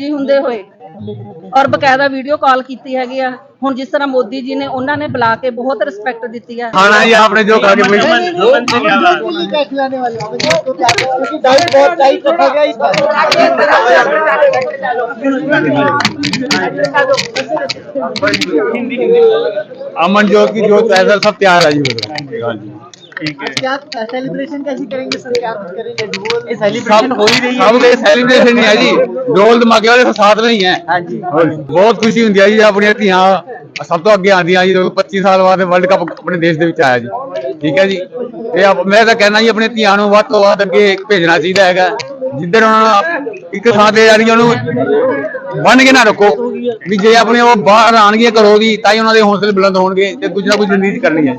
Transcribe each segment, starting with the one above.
ਹੁੰਦੇ ਹੋਏ ਔਰ ਬਕਾਇਦਾ ਵੀਡੀਓ ਕਾਲ ਕੀਤੀ ਹੈਗੀ ਆ ਹੁਣ ਜਿਸ ਤਰ੍ਹਾਂ ਮੋਦੀ ਜੀ ਨੇ ਉਹਨਾਂ ਨੇ ਬੁਲਾ ਕੇ ਬਹੁਤ ਰਿਸਪੈਕਟ ਦਿੱਤੀ ਹੈ ਖਾਣਾ ਜੀ आपने जो खा के वही कैसे लाने वाले हैं? तो क्या क्योंकि डाइट बहुत टाइट रखा गया इस बार अमन जो की जो पैसा सब तैयार है जी मेरे हाँ जी क्या सेलिब्रेशन कैसे करेंगे सर क्या कुछ करेंगे ढोल सेलिब्रेशन हो ही रही है सब सेलिब्रेशन नहीं है जी ढोल धमाके वाले साथ में ही है हाँ जी ਬਹੁਤ ਖੁਸ਼ੀ ਹੁੰਦੀ ਹੈ ਜੀ ਆਪਣੀਆਂ ਧੀਆਂ ਸਭ ਤੋਂ ਅੱਗੇ ਆਉਂਦੀਆਂ ਜੀ ਜਦੋਂ 25 ਸਾਲ ਬਾਅਦ ਵਰਲਡ ਕੱਪ ਆਪਣੇ ਦੇਸ਼ ਦੇ ਵਿੱਚ ਆਇਆ ਜੀ ਠੀਕ ਹੈ ਜੀ ਇਹ ਆਪ- ਮੈਂ ਤਾਂ ਕਹਿੰਦਾ ਜੀ ਆਪਣੇ ਧੀਆਂ ਨੂੰ ਵੱਧ ਤੋਂ ਵੱਧ ਅੱਗੇ ਭੇਜਣਾ ਚਾਹੀਦਾ ਹੈਗਾ ਜਿੱਧਰ ਉਹਨਾਂ ਨੂੰ ਇੱਕ ਥਾਂ ਤੇ ਜਾਣੀ ਉਹਨੂੰ ਬੰਨ ਕੇ ਨਾ ਰੱਖੋ ਵੀ ਜੇ ਆਪਣੇ ਉਹ ਬਾਹਰ ਆਣਗੀਆਂ ਘਰੋਂ ਦੀ ਤਾਂ ਹੀ ਉਹਨਾਂ ਦੇ ਹੌਸਲੇ ਬੁਲੰਦ ਹੋਣਗੇ ਤੇ ਕੁਝ ਨਾ ਕੁਝ ਜ਼ਿੰਦਗੀ 'ਚ ਕਰਨੀ ਹੈ।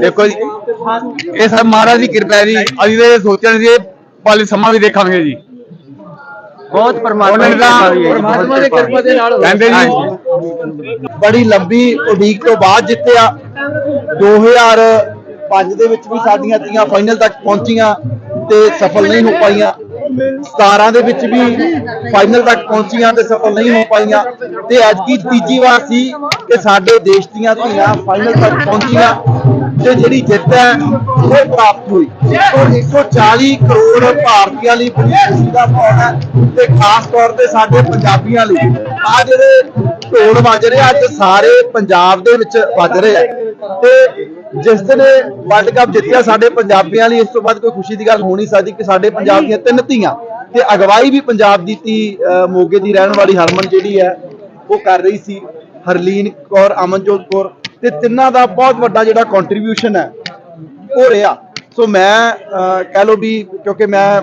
ਦੇਖੋ ਜੀ ਇਹ ਸਭ ਮਹਾਰਾਜ ਦੀ ਕਿਰਪਾ ਹੈ ਜੀ। ਅਸੀਂ ਤੇ ਸੋਚਣ ਸੀ ਪਾਲੀ ਸਮਾਂ ਵੀ ਦੇਖਾਂਗੇ ਜੀ। ਬਹੁਤ ਪਰਮਾਤਮਾ ਦੀ ਕਿਰਪਾ ਹੈ ਜੀ, ਪਰਮਾਤਮਾ ਦੀ ਕਿਰਪਾ ਦੇ ਨਾਲ ਕਹਿੰਦੇ ਜੀ ਬੜੀ ਲੰਬੀ ਉਡੀਕ ਤੋਂ ਬਾਅਦ ਜਿੱਤਿਆ 2005 ਦੇ ਵਿੱਚ ਵੀ ਸਾਡੀਆਂ ਧੀਆਂ ਫਾਈਨਲ ਤੱਕ ਪਹੁੰਚੀਆਂ ਤੇ ਸਫਲ ਨਹੀਂ ਹੋ ਪਾਈਆਂ। 17 ਦੇ ਵਿੱਚ ਵੀ ਫਾਈਨਲ ਤੱਕ ਪਹੁੰਚੀਆਂ ਤੇ ਸਫਲ ਨਹੀਂ ਹੋ ਪਾਈਆਂ। ਤੇ ਅੱਜ ਕੀ ਤੀਜੀ ਵਾਰ ਸੀ ਕਿ ਸਾਡੇ ਦੇਸ਼ ਦੀਆਂ ਧੀਆਂ ਫਾਈਨਲ ਤੱਕ ਪਹੁੰਚੀਆਂ। ਤੇ ਜਿਹੜੀ ਜਿੱਤ ਹੈ, ਉਹ ਪ੍ਰਾਪਤ ਹੋਈ। ਔਰ 140 ਕਰੋੜ ਭਾਰਤੀਆਂ ਲਈ ਬੜੀ ਖੁਸ਼ੀ ਦਾ ਮਾਹੌਲ ਹੈ ਤੇ ਖਾਸ ਤੌਰ ਤੇ ਸਾਡੇ ਪੰਜਾਬੀਆਂ ਲਈ। ਆ ਜਿਹੜੇ ਢੋਲ ਵੱਜ ਰਹੇ ਅੱਜ ਸਾਰੇ ਪੰਜਾਬ ਦੇ ਵਿੱਚ ਵੱਜ ਰਹੇ ਆ। ਤੇ ਜਿਸ ਦਿਨ ਵਰਲਡ ਕੱਪ ਜਿੱਤਿਆ ਸਾਡੇ ਪੰਜਾਬੀਆਂ ਲਈ, ਇਸ ਤੋਂ ਬਾਅਦ ਕੋਈ ਖੁਸ਼ੀ ਦੀ ਗੱਲ ਹੋ ਨਹੀਂ ਸਕਦੀ ਕਿ ਸਾਡੇ ਪੰਜਾਬ ਦੀਆਂ ਤਿੰਨ ਧੀਆਂ ਤੇ ਅਗਵਾਈ ਵੀ ਪੰਜਾਬ ਦੀ ਧੀ ਮੋਗੇ ਦੀ ਰਹਿਣ ਵਾਲੀ ਹਰਮਨ ਜਿਹੜੀ ਹੈ, ਉਹ ਕਰ ਰਹੀ ਸੀ। ਹਰਲੀਨ ਕੌਰ, ਅਮਨਜੋਤ ਕੌਰ ਤੇ ਤਿੰਨਾਂ ਦਾ ਬਹੁਤ ਵੱਡਾ ਜਿਹੜਾ ਕੰਟਰੀਬਿਊਸ਼ਨ ਹੈ ਉਹ ਰਿਹਾ। ਸੋ ਮੈਂ ਕਹਿ ਲਓ ਵੀ ਕਿਉਂਕਿ ਮੈਂ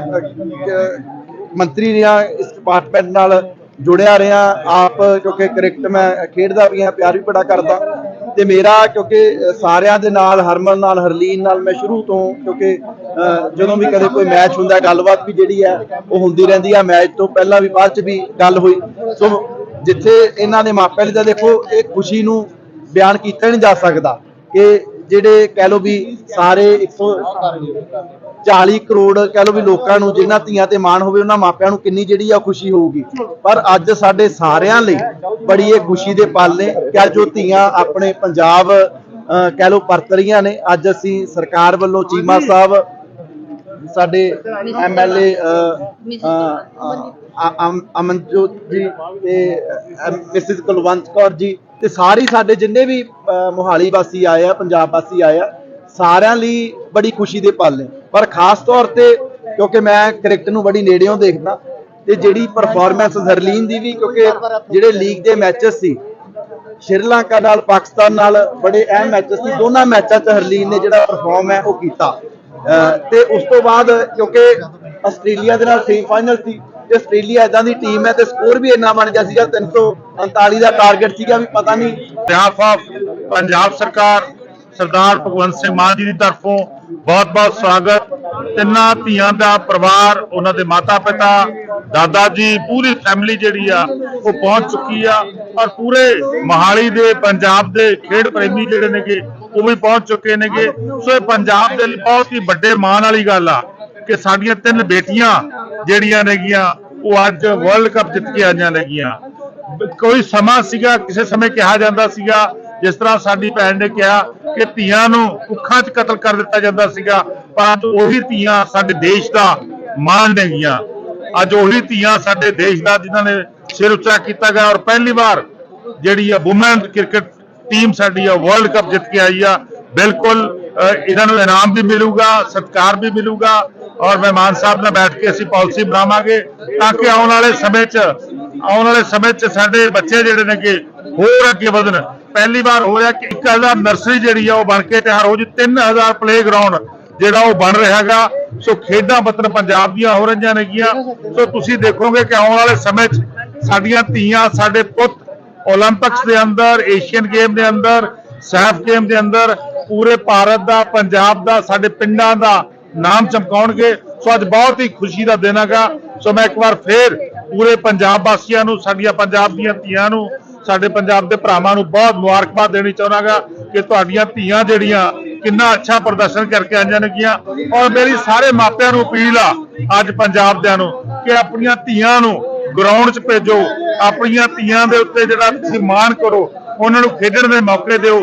ਮੰਤਰੀ ਰਿਹਾ ਇਸ ਡਿਪਾਰਟਮੈਂਟ ਨਾਲ ਜੁੜਿਆ ਰਿਹਾ ਆਪ ਕਿਉਂਕਿ ਕ੍ਰਿਕਟ ਮੈਂ ਖੇਡਦਾ ਵੀ ਹਾਂ ਪਿਆਰ ਵੀ ਬੜਾ ਕਰਦਾ। ਤੇ ਮੇਰਾ ਕਿਉਂਕਿ ਸਾਰਿਆਂ ਦੇ ਨਾਲ ਹਰਮਨ ਨਾਲ ਹਰਲੀਨ ਨਾਲ ਮੈਂ ਸ਼ੁਰੂ ਤੋਂ ਕਿਉਂਕਿ ਅਹ, ਜਦੋਂ ਵੀ ਕਦੇ ਕੋਈ ਮੈਚ ਹੁੰਦਾ ਗੱਲਬਾਤ ਵੀ ਜਿਹੜੀ ਹੈ ਉਹ ਹੁੰਦੀ ਰਹਿੰਦੀ ਆ। ਮੈਚ ਤੋਂ ਪਹਿਲਾਂ ਵੀ ਬਾਅਦ ਚ ਵੀ ਗੱਲ ਹੋਈ। ਸੋ ਜਿੱਥੇ ਇਹਨਾਂ ਦੇ ਮਾਪਿਆਂ ਲਈ ਤਾਂ ਦੇਖੋ ਇਹ ਖੁਸ਼ੀ ਨੂੰ ਬਿਆਨ ਕੀਤਾ ਨਹੀਂ ਜਾ ਸਕਦਾ। ਕਿ ਜਿਹੜੇ ਕਹਿ ਲਓ ਵੀ ਸਾਰੇ 140 ਕਰੋੜ ਕਹਿ ਲਓ ਵੀ ਲੋਕਾਂ ਨੂੰ ਜਿਨ੍ਹਾਂ ਧੀਆਂ ਤੇ ਮਾਣ ਹੋਵੇ ਉਹਨਾਂ ਮਾਪਿਆਂ ਨੂੰ ਕਿੰਨੀ ਜਿਹੜੀ ਆ ਖੁਸ਼ੀ ਹੋਊਗੀ। ਪਰ ਅੱਜ ਸਾਡੇ ਸਾਰਿਆਂ ਲਈ ਬੜੀ ਇਹ ਖੁਸ਼ੀ ਦੇ ਪਲ ਨੇ ਕਿ ਅੱਜ ਉਹ ਧੀਆਂ ਆਪਣੇ ਪੰਜਾਬ ਕਹਿ ਲਓ ਪਰਤ ਰਹੀਆਂ ਨੇ। ਅੱਜ ਅਸੀਂ ਸਰਕਾਰ ਵੱਲੋਂ ਚੀਮਾ ਸਾਹਿਬ ਸਾਡੇ ਐਮਐਲਏ ਅਮਨਜੋਤ ਜੀ ਤੇ ਮਿਸਿਸ ਕੁਲਵੰਤ ਕੌਰ ਜੀ ਤੇ ਸਾਰੀ ਸਾਡੇ ਜਿੰਨੇ ਵੀ ਮੋਹਾਲੀ ਵਾਸੀ ਆਏ ਆ ਪੰਜਾਬ ਵਾਸੀ ਆਏ ਆ ਸਾਰਿਆਂ ਲਈ ਬੜੀ ਖੁਸ਼ੀ ਦੇ ਪਲ ਨੇ। ਪਰ ਖਾਸ ਤੌਰ ਤੇ ਕਿਉਂਕਿ ਮੈਂ ਕ੍ਰਿਕਟ ਨੂੰ ਬੜੀ ਨੇੜਿਓਂ ਦੇਖਦਾ ਤੇ ਜਿਹੜੀ ਪਰਫਾਰਮੈਂਸ ਹਰਲੀਨ ਦੀ ਵੀ ਕਿਉਂਕਿ ਜਿਹੜੇ ਲੀਗ ਦੇ ਮੈਚਸ ਸੀ ਸ਼੍ਰੀਲੰਕਾ ਨਾਲ ਪਾਕਿਸਤਾਨ ਨਾਲ ਬੜੇ ਅਹਿਮ ਮੈਚਸ ਸੀ ਦੋਨਾਂ ਮੈਚਾਂ 'ਚ ਹਰਲੀਨ ਨੇ ਜਿਹੜਾ ਪਰਫਾਰਮ ਹੈ ਉਹ ਕੀਤਾ। ਤੇ ਉਸ ਤੋਂ ਬਾਅਦ ਕਿਉਂਕਿ ਆਸਟ੍ਰੇਲੀਆ ਦੇ ਨਾਲ ਸੈਮੀਫਾਈਨਲ ਸੀ, ਤੇ ਆਸਟ੍ਰੇਲੀਆ ਇਦਾਂ ਦੀ ਟੀਮ ਹੈ ਤੇ ਸਕੋਰ ਵੀ ਇੰਨਾ ਬਣ ਗਿਆ ਸੀਗਾ 339 ਦਾ ਟਾਰਗੇਟ ਸੀਗਾ, ਵੀ ਪਤਾ ਨਹੀਂ behalf of ਪੰਜਾਬ ਸਰਕਾਰ, ਸਰਦਾਰ ਭਗਵੰਤ ਸਿੰਘ ਮਾਨ ਜੀ ਦੀ ਤਰਫੋਂ ਬਹੁਤ-ਬਹੁਤ ਸਵਾਗਤ। ਤਿੰਨਾਂ ਧੀਆਂ ਦਾ ਪਰਿਵਾਰ, ਉਹਨਾਂ ਦੇ ਮਾਤਾ ਪਿਤਾ ਦਾਦਾ ਜੀ, ਪੂਰੀ ਫੈਮਿਲੀ ਜਿਹੜੀ ਆ, ਉਹ ਪਹੁੰਚ ਚੁੱਕੀ ਆ ਔਰ ਪੂਰੇ ਮੋਹਾਲੀ ਦੇ, ਪੰਜਾਬ ਦੇ ਖੇਡ ਪ੍ਰੇਮੀ ਜਿਹੜੇ ਨੇਗੇ ਉਹ ਵੀ ਪਹੁੰਚ ਚੁੱਕੇ ਨੇਗੇ। ਸੋ ਇਹ ਪੰਜਾਬ ਦੇ ਲਈ ਬਹੁਤ ਹੀ ਵੱਡੇ ਮਾਣ ਵਾਲੀ ਗੱਲ ਆ ਕਿ ਸਾਡੀਆਂ ਤਿੰਨ ਬੇਟੀਆਂ ਜਿਹੜੀਆਂ ਨੇਗੀਆਂ, ਉਹ ਅੱਜ ਵਰਲਡ ਕੱਪ ਜਿੱਤ ਕੇ ਆਈਆਂ ਨੇਗੀਆਂ। ਕੋਈ ਸਮਾਂ ਸੀਗਾ, ਕਿਸੇ ਸਮੇਂ ਕਿਹਾ ਜਾਂਦਾ ਸੀਗਾ, ਜਿਸ ਤਰ੍ਹਾਂ ਸਾਡੀ ਭੈਣ ਨੇ ਕਿਹਾ ਕਿ ਧੀਆਂ ਨੂੰ ਕੁੱਖਾਂ 'ਚ ਕਤਲ ਕਰ ਦਿੱਤਾ ਜਾਂਦਾ ਸੀਗਾ, ਪਰ ਉਹੀ ਧੀਆਂ ਸਾਡੇ ਦੇਸ਼ ਦਾ ਮਾਣ ਨੇਗੀਆਂ। ਅੱਜ ਉਹੀ ਧੀਆਂ ਸਾਡੇ ਦੇਸ਼ ਦਾ ਜਿਨ੍ਹਾਂ ਨੇ ਸਿਰ ਉੱਚਾ ਕੀਤਾ ਗਿਆ ਔਰ ਪਹਿਲੀ ਵਾਰ ਜਿਹੜੀ ਆ ਔਮਨ ਕ੍ਰਿਕਟ ਟੀਮ ਸਾਡੀ ਆ ਵਰਲਡ ਕੱਪ ਜਿੱਤ ਕੇ ਆਈ ਆ। ਬਿਲਕੁਲ ਇਹਨਾਂ ਨੂੰ ਇਨਾਮ ਵੀ ਮਿਲੂਗਾ, ਸਤਿਕਾਰ ਵੀ ਮਿਲੂਗਾ ਔਰ ਮਹਿਮਾਨ ਸਾਹਿਬ ਨਾਲ ਬੈਠ ਕੇ ਅਸੀਂ ਪਾਲਿਸੀ ਬਣਾਵਾਂਗੇ ਤਾਂ ਕਿ ਆਉਣ ਵਾਲੇ ਸਮੇਂ 'ਚ, ਆਉਣ ਵਾਲੇ ਸਮੇਂ 'ਚ ਸਾਡੇ ਬੱਚੇ ਜਿਹੜੇ ਨੇਗੇ ਹੋਰ ਅੱਗੇ ਵਧਣ। ਪਹਿਲੀ ਵਾਰ ਹੋ ਰਿਹਾ ਕਿ 1000 ਨਰਸਰੀ ਜਿਹੜੀ ਆ ਉਹ ਬਣ ਕੇ ਤਿਆਰ ਹੋ ਜੀ। 3000 ਪਲੇਗਰਾਉਂਡ ਜਿਹੜਾ ਉਹ ਬਣ ਰਿਹਾ ਰਿਹਾਗਾ ਸੋ ਖੇਡਾਂ ਵਤਨ ਪੰਜਾਬ ਦੀਆਂ ਹੋ ਰਹੀਆਂ ਨੇਗੀਆਂ। ਸੋ ਤੁਸੀਂ ਦੇਖੋਗੇ ਕਿ ਆਉਣ ਵਾਲੇ ਸਮੇਂ 'ਚ ਸਾਡੀਆਂ ਧੀਆਂ, ਸਾਡੇ ਪੁੱਤ ਓਲੰਪਿਕਸ ਦੇ ਅੰਦਰ ਏਸ਼ੀਅਨ ਗੇਮ ਦੇ ਅੰਦਰ ਸੈਫ ਗੇਮ ਦੇ ਅੰਦਰ, ਪੂਰੇ ਭਾਰਤ ਦਾ, ਪੰਜਾਬ ਦਾ, ਸਾਡੇ ਪਿੰਡਾਂ ਦਾ ਨਾਮ ਚਮਕਾਉਣਗੇ। ਸੋ ਅੱਜ ਬਹੁਤ ਹੀ ਖੁਸ਼ੀ ਦਾ ਦਿਨ ਹੈਗਾ। ਸੋ ਮੈਂ ਇੱਕ ਵਾਰ ਫੇਰ ਪੂਰੇ ਪੰਜਾਬ ਵਾਸੀਆਂ ਨੂੰ, ਸਾਡੀਆਂ ਪੰਜਾਬ ਦੀਆਂ ਧੀਆਂ ਨੂੰ, ਸਾਡੇ ਪੰਜਾਬ ਦੇ ਭਰਾਵਾਂ ਨੂੰ ਬਹੁਤ ਮੁਬਾਰਕਬਾਦ ਦੇਣੀ ਚਾਹੁੰਦਾਗਾ ਕਿ ਤੁਹਾਡੀਆਂ ਧੀਆਂ ਜਿਹੜੀਆਂ ਕਿੰਨਾ ਅੱਛਾ ਪ੍ਰਦਰਸ਼ਨ ਕਰਕੇ ਆਈਆਂ ਨੇਗੀਆਂ। ਔਰ ਮੇਰੀ ਸਾਰੇ ਮਾਪਿਆਂ ਨੂੰ ਅਪੀਲ ਆ, ਅੱਜ ਪੰਜਾਬ ਦਿਆਂ ਨੂੰ, ਕਿ ਆਪਣੀਆਂ ਧੀਆਂ ਨੂੰ ਗਰਾਊਂਡ 'ਚ ਭੇਜੋ। ਆਪਣੀਆਂ ਧੀਆਂ ਦੇ ਉੱਤੇ ਜਿਹੜਾ ਤੁਸੀਂ ਮਾਣ ਕਰੋ। ਉਹਨਾਂ ਨੂੰ ਖੇਡਣ ਦੇ ਮੌਕੇ ਦਿਓ।